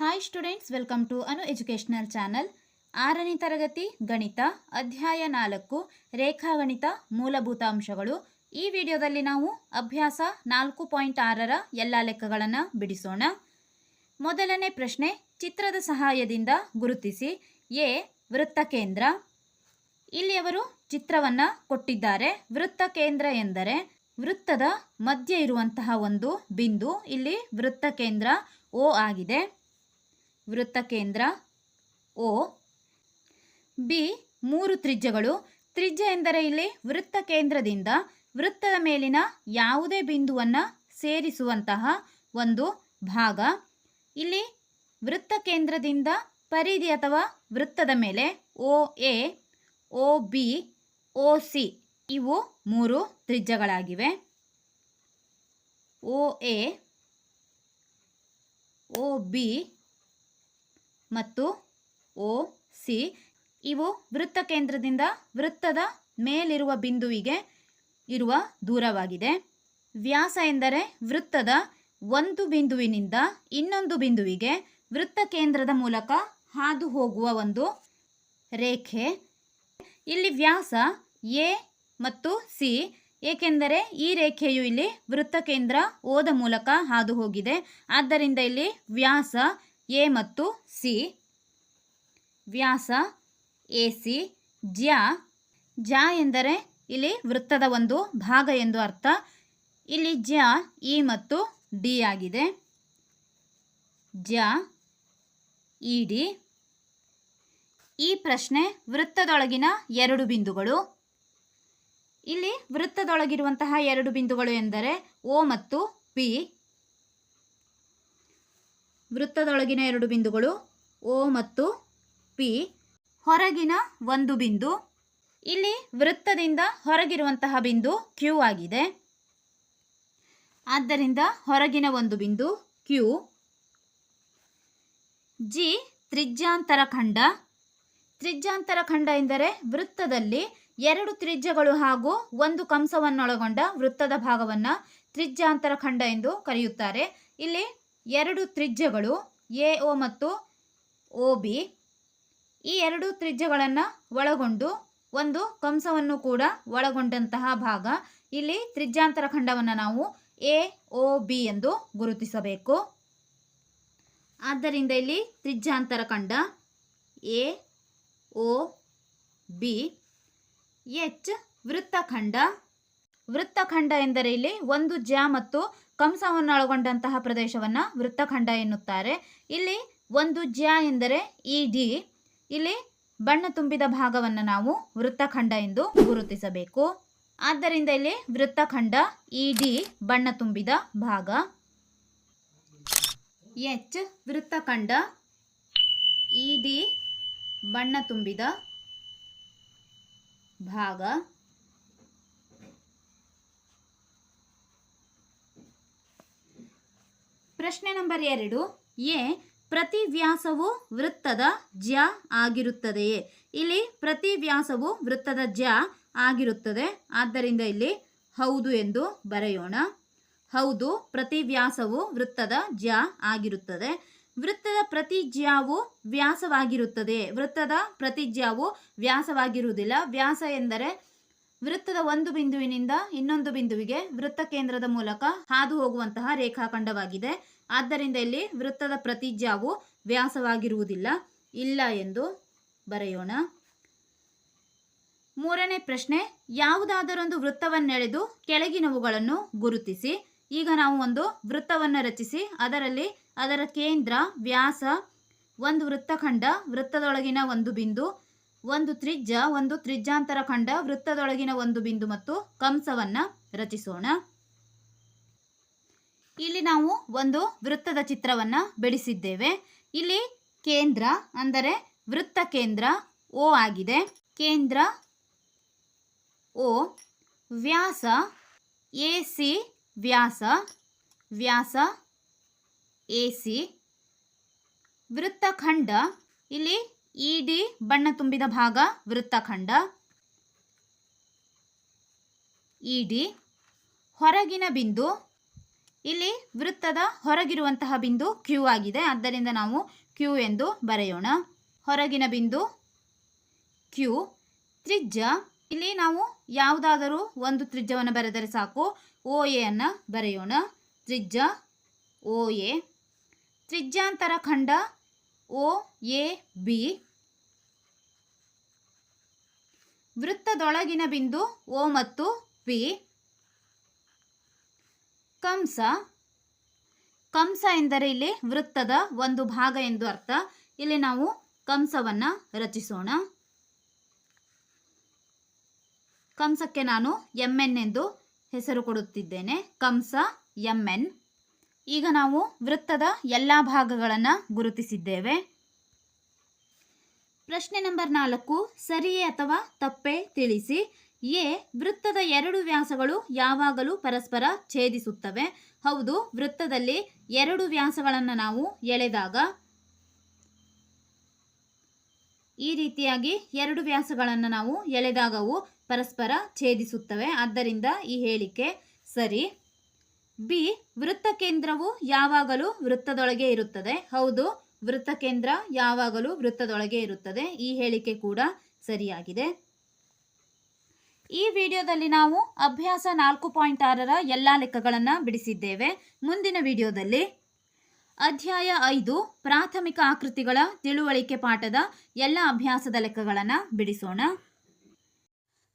Hi students welcome to Anu educational channel ಆರನೇ ತರಗತಿ, ಗಣಿತ, ಅಧ್ಯಾಯ ನಾಲ್ಕು, ರೇಖಾಗಣಿತ ಮೂಲಭೂತ ಅಂಶಗಳು. ಈ ವಿಡಿಯೋದಲ್ಲಿ ನಾವು ಅಭ್ಯಾಸ ನಾಲ್ಕು ಪಾಯಿಂಟ್ ಆರರ ಎಲ್ಲ ಲೆಕ್ಕಗಳನ್ನು ಬಿಡಿಸೋಣ. ಮೊದಲನೇ ಪ್ರಶ್ನೆ, ಚಿತ್ರದ ಸಹಾಯದಿಂದ ಗುರುತಿಸಿ. ಎ, ವೃತ್ತ ಕೇಂದ್ರ. ಇಲ್ಲಿ ಅವರು ಚಿತ್ರವನ್ನು ಕೊಟ್ಟಿದ್ದಾರೆ. ವೃತ್ತ ಕೇಂದ್ರ ಎಂದರೆ ವೃತ್ತದ ಮಧ್ಯ ಇರುವಂತಹ ಒಂದು ಬಿಂದು, ಇಲ್ಲಿ ವೃತ್ತ ಕೇಂದ್ರ ಓ ಆಗಿದೆ. ವೃತ್ತ ಕೇಂದ್ರ ಓ. ಬಿ. ಮೂರು ತ್ರಿಜ್ಯಗಳು. ತ್ರಿಜ್ಯ ಎಂದರೆ ಇಲ್ಲಿ ವೃತ್ತ ಕೇಂದ್ರದಿಂದ ವೃತ್ತದ ಮೇಲಿನ ಯಾವುದೇ ಬಿಂದುವನ್ನು ಸೇರಿಸುವಂತಹ ಒಂದು ಭಾಗ. ಇಲ್ಲಿ ವೃತ್ತ ಕೇಂದ್ರದಿಂದ ಪರಿಧಿ ಅಥವಾ ವೃತ್ತದ ಮೇಲೆ O, A, O, B, O, C ಇವು ಮೂರು ತ್ರಿಜ್ಯಗಳಾಗಿವೆ. ಓ, ಎ, ಓ, ಬಿ ಮತ್ತು ಒ, ಸಿ ಇವು ವೃತ್ತ ಕೇಂದ್ರದಿಂದ ವೃತ್ತದ ಮೇಲಿರುವ ಬಿಂದುವಿಗೆ ಇರುವ ದೂರವಾಗಿದೆ. ವ್ಯಾಸ ಎಂದರೆ ವೃತ್ತದ ಒಂದು ಬಿಂದುವಿನಿಂದ ಇನ್ನೊಂದು ಬಿಂದುವಿಗೆ ವೃತ್ತ ಕೇಂದ್ರದ ಮೂಲಕ ಹಾದು ಹೋಗುವ ಒಂದು ರೇಖೆ. ಇಲ್ಲಿ ವ್ಯಾಸ ಎ ಮತ್ತು ಸಿ, ಏಕೆಂದರೆ ಈ ರೇಖೆಯು ಇಲ್ಲಿ ವೃತ್ತ ಕೇಂದ್ರ ಓದ ಮೂಲಕ ಹಾದು ಹೋಗಿದೆ. ಆದ್ದರಿಂದ ಇಲ್ಲಿ ವ್ಯಾಸ ಎ ಮತ್ತು ಸಿ. ವ್ಯಾಸ ಎ ಸಿ ಜ್ಯ ಜ ಎಂದರೆ ಇಲ್ಲಿ ವೃತ್ತದ ಒಂದು ಭಾಗ ಎಂದು ಅರ್ಥ. ಇಲ್ಲಿ ಜ್ಯ ಇ ಮತ್ತು ಡಿ ಆಗಿದೆ. ಜ್ಯಾ ಇ, ಡಿ. ಈ ಪ್ರಶ್ನೆ ವೃತ್ತದೊಳಗಿನ ಎರಡು ಬಿಂದುಗಳು. ಇಲ್ಲಿ ವೃತ್ತದೊಳಗಿರುವಂತಹ ಎರಡು ಬಿಂದುಗಳು ಎಂದರೆ ಓ ಮತ್ತು ಪಿ. ವೃತ್ತದೊಳಗಿನ ಎರಡು ಬಿಂದುಗಳು ಓ ಮತ್ತು ಪಿ. ಹೊರಗಿನ ಒಂದು ಬಿಂದು. ಇಲ್ಲಿ ವೃತ್ತದಿಂದ ಹೊರಗಿರುವಂತಹ ಬಿಂದು ಕ್ಯೂ ಆಗಿದೆ. ಆದ್ದರಿಂದ ಹೊರಗಿನ ಒಂದು ಬಿಂದು ಕ್ಯೂ. ಜಿ, ತ್ರಿಜ್ಯಾಂತರ ಖಂಡ. ತ್ರಿಜ್ಯಾಂತರ ಖಂಡ ಎಂದರೆ ವೃತ್ತದಲ್ಲಿ ಎರಡು ತ್ರಿಜ್ಯಗಳು ಹಾಗೂ ಒಂದು ಕಂಸವನ್ನೊಳಗೊಂಡ ವೃತ್ತದ ಭಾಗವನ್ನು ತ್ರಿಜ್ಯಾಂತರ ಖಂಡ ಎಂದು ಕರೆಯುತ್ತಾರೆ. ಇಲ್ಲಿ ಎರಡು ತ್ರಿಜ್ಯಗಳು, ಎ ಒ ಮತ್ತು ಒ ಬಿ. ಈ ಎರಡು ತ್ರಿಜ್ಯಗಳನ್ನು ಒಳಗೊಂಡು ಒಂದು ಕಂಸವನ್ನು ಕೂಡ ಒಳಗೊಂಡಂತಹ ಭಾಗ. ಇಲ್ಲಿ ತ್ರಿಜ್ಯಾಂತರ ಖಂಡವನ್ನು ನಾವು ಎ ಒ ಬಿ ಎಂದು ಗುರುತಿಸಬೇಕು. ಆದ್ದರಿಂದ ಇಲ್ಲಿ ತ್ರಿಜ್ಯಾಂತರ ಖಂಡ ಎ ಒ ಬಿ. ಎಚ್ ವೃತ್ತಖಂಡ ವೃತ್ತಖಂಡ ಎಂದರೆ ಇಲ್ಲಿ ಒಂದು ಜ್ಯಾ ಮತ್ತು ಕಂಸವನ್ನು ಒಳಗೊಂಡಂತಹ ಪ್ರದೇಶವನ್ನು ವೃತ್ತಖಂಡ ಎನ್ನುತ್ತಾರೆ. ಇಲ್ಲಿ ಒಂದು ಜ್ಯಾ ಎಂದರೆ ಇ ಡಿ. ಇಲ್ಲಿ ಬಣ್ಣ ತುಂಬಿದ ಭಾಗವನ್ನು ನಾವು ವೃತ್ತಖಂಡ ಎಂದು ಗುರುತಿಸಬೇಕು. ಆದ್ದರಿಂದ ಇಲ್ಲಿ ವೃತ್ತಖಂಡ, ಇ ಡಿ, ಬಣ್ಣ ತುಂಬಿದ ಭಾಗ. ಎಚ್, ವೃತ್ತಖಂಡ, ಇ ಡಿ, ಬಣ್ಣ ತುಂಬಿದ ಭಾಗ. ಪ್ರಶ್ನೆ ನಂಬರ್ ಎರಡು. ಎ, ಪ್ರತಿ ವ್ಯಾಸವು ವೃತ್ತದ ಜ್ಯ ಆಗಿರುತ್ತದೆಯೇ? ಇಲ್ಲಿ ಪ್ರತಿ ವ್ಯಾಸವು ವೃತ್ತದ ಜ್ಯ ಆಗಿರುತ್ತದೆ. ಆದ್ದರಿಂದ ಇಲ್ಲಿ ಹೌದು ಎಂದು ಬರೆಯೋಣ. ಹೌದು, ಪ್ರತಿ ವ್ಯಾಸವು ವೃತ್ತದ ಜ್ಯ ಆಗಿರುತ್ತದೆ. ವೃತ್ತದ ಪ್ರತಿ ಜ್ಯಾವು ವ್ಯಾಸವಾಗಿರುತ್ತದೆ. ವೃತ್ತದ ಪ್ರತಿ ಜ್ಯಾವು ವ್ಯಾಸವಾಗಿರುವುದಿಲ್ಲ. ವ್ಯಾಸ ಎಂದರೆ ವೃತ್ತದ ಒಂದು ಬಿಂದುವಿನಿಂದ ಇನ್ನೊಂದು ಬಿಂದುವಿಗೆ ವೃತ್ತ ಕೇಂದ್ರದ ಮೂಲಕ ಹಾದು ಹೋಗುವಂತಹ ರೇಖಾಖಂಡವಾಗಿದೆ. ಆದ್ದರಿಂದ ಇಲ್ಲಿ ವೃತ್ತದ ಪ್ರತಿಜ್ಯಾವು ವ್ಯಾಸವಾಗಿರುವುದಿಲ್ಲ. ಇಲ್ಲ ಎಂದು ಬರೆಯೋಣ. ಮೂರನೇ ಪ್ರಶ್ನೆ, ಯಾವುದಾದರೊಂದು ವೃತ್ತವನ್ನೆಳೆದು ಕೆಳಗಿನವುಗಳನ್ನು ಗುರುತಿಸಿ. ಈಗ ನಾವು ಒಂದು ವೃತ್ತವನ್ನು ರಚಿಸಿ, ಅದರಲ್ಲಿ ಅದರ ಕೇಂದ್ರ, ವ್ಯಾಸ, ಒಂದು ವೃತ್ತಖಂಡ, ವೃತ್ತದೊಳಗಿನ ಒಂದು ಬಿಂದು ಒಂದು ತ್ರಿಜ್ಯ ಒಂದು ತ್ರಿಜ್ಯಾಂತರ ಖಂಡ, ವೃತ್ತದೊಳಗಿನ ಒಂದು ಬಿಂದು ಮತ್ತು ಕಂಸವನ್ನ ರಚಿಸೋಣ. ಇಲ್ಲಿ ನಾವು ಒಂದು ವೃತ್ತದ ಚಿತ್ರವನ್ನ ಬಿಡಿಸಿದ್ದೇವೆ ಇಲ್ಲಿ ಕೇಂದ್ರ ಅಂದರೆ ವೃತ್ತ ಕೇಂದ್ರ ಓ ಆಗಿದೆ. ಕೇಂದ್ರ ಓ, ವ್ಯಾಸ ಎ ಸಿ, ವ್ಯಾಸ ವ್ಯಾಸ ಎ ಸಿ ವೃತ್ತಖಂಡ ಇಲ್ಲಿ ಇ ಡಿ ಬಣ್ಣ ತುಂಬಿದ ಭಾಗ ವೃತ್ತಖಂಡ. ಇಡಿ ಹೊರಗಿನ ಬಿಂದು. ಇಲ್ಲಿ ವೃತ್ತದ ಹೊರಗಿರುವಂತಹ ಬಿಂದು ಕ್ಯೂ ಆಗಿದೆ. ಆದ್ದರಿಂದ ನಾವು ಕ್ಯೂ ಎಂದು ಬರೆಯೋಣ. ಹೊರಗಿನ ಬಿಂದು ಕ್ಯೂ ತ್ರಿಜ್ಯ. ಇಲ್ಲಿ ನಾವು ಯಾವುದಾದರೂ ಒಂದು ತ್ರಿಜ್ಯವನ್ನು ಬರೆದರೆ ಸಾಕು. ಓ ಅನ್ನು ಬರೆಯೋಣ. ತ್ರಿಜ್ಯ. ಓ ಎ ತ್ರಿಜ್ಯಾಂತರ ಖಂಡ. ಓ, ಎ, ಬಿ. ವೃತ್ತದೊಳಗಿನ ಬಿಂದು ಒ ಮತ್ತು ಪಿ ಕಂಸ. ಕಂಸ ಎಂದರೆ ಇಲ್ಲಿ ವೃತ್ತದ ಒಂದು ಭಾಗ ಎಂದು ಅರ್ಥ. ಇಲ್ಲಿ ನಾವು ಕಂಸವನ್ನು ರಚಿಸೋಣ. ಕಂಸಕ್ಕೆ ನಾನು ಎಂ ಎನ್ ಎಂದು ಹೆಸರು ಕೊಡುತ್ತಿದ್ದೇನೆ. ಕಂಸ ಎಂ ಎನ್. ಈಗ ನಾವು ವೃತ್ತದ ಎಲ್ಲ ಭಾಗಗಳನ್ನು ಗುರುತಿಸಿದ್ದೇವೆ. ಪ್ರಶ್ನೆ ನಂಬರ್ ನಾಲ್ಕು ಸರಿಯೇ ಅಥವಾ ತಪ್ಪೇ ತಿಳಿಸಿ. ಎ, ವೃತ್ತದ ಎರಡು ವ್ಯಾಸಗಳು ಯಾವಾಗಲೂ ಪರಸ್ಪರ ಛೇದಿಸುತ್ತವೆ. ಹೌದು, ವೃತ್ತದಲ್ಲಿ ಎರಡು ವ್ಯಾಸಗಳನ್ನು ನಾವು ಎಳೆದಾಗ ಈ ರೀತಿಯಾಗಿ ಎರಡು ವ್ಯಾಸಗಳನ್ನು ನಾವು ಎಳೆದಾಗವು ಪರಸ್ಪರ ಛೇದಿಸುತ್ತವೆ. ಆದ್ದರಿಂದ ಈ ಹೇಳಿಕೆ ಸರಿ. ಬಿ, ವೃತ್ತ ಕೇಂದ್ರವು ಯಾವಾಗಲೂ ವೃತ್ತದೊಳಗೆ ಇರುತ್ತದೆ. ಹೌದು, ವೃತ್ತ ಕೇಂದ್ರ ಯಾವಾಗಲೂ ವೃತ್ತದೊಳಗೆ ಇರುತ್ತದೆ. ಈ ಹೇಳಿಕೆ ಕೂಡ ಸರಿಯಾಗಿದೆ. ಈ ವಿಡಿಯೋದಲ್ಲಿ ನಾವು ಅಭ್ಯಾಸ ನಾಲ್ಕು ಪಾಯಿಂಟ್ ಆರರ ಎಲ್ಲ ಲೆಕ್ಕಗಳನ್ನು ಬಿಡಿಸಿದ್ದೇವೆ. ಮುಂದಿನ ವಿಡಿಯೋದಲ್ಲಿ ಅಧ್ಯಾಯ ಐದು, ಪ್ರಾಥಮಿಕ ಆಕೃತಿಗಳ ತಿಳುವಳಿಕೆ ಪಾಠದ ಎಲ್ಲ ಅಭ್ಯಾಸದ ಲೆಕ್ಕಗಳನ್ನು ಬಿಡಿಸೋಣ.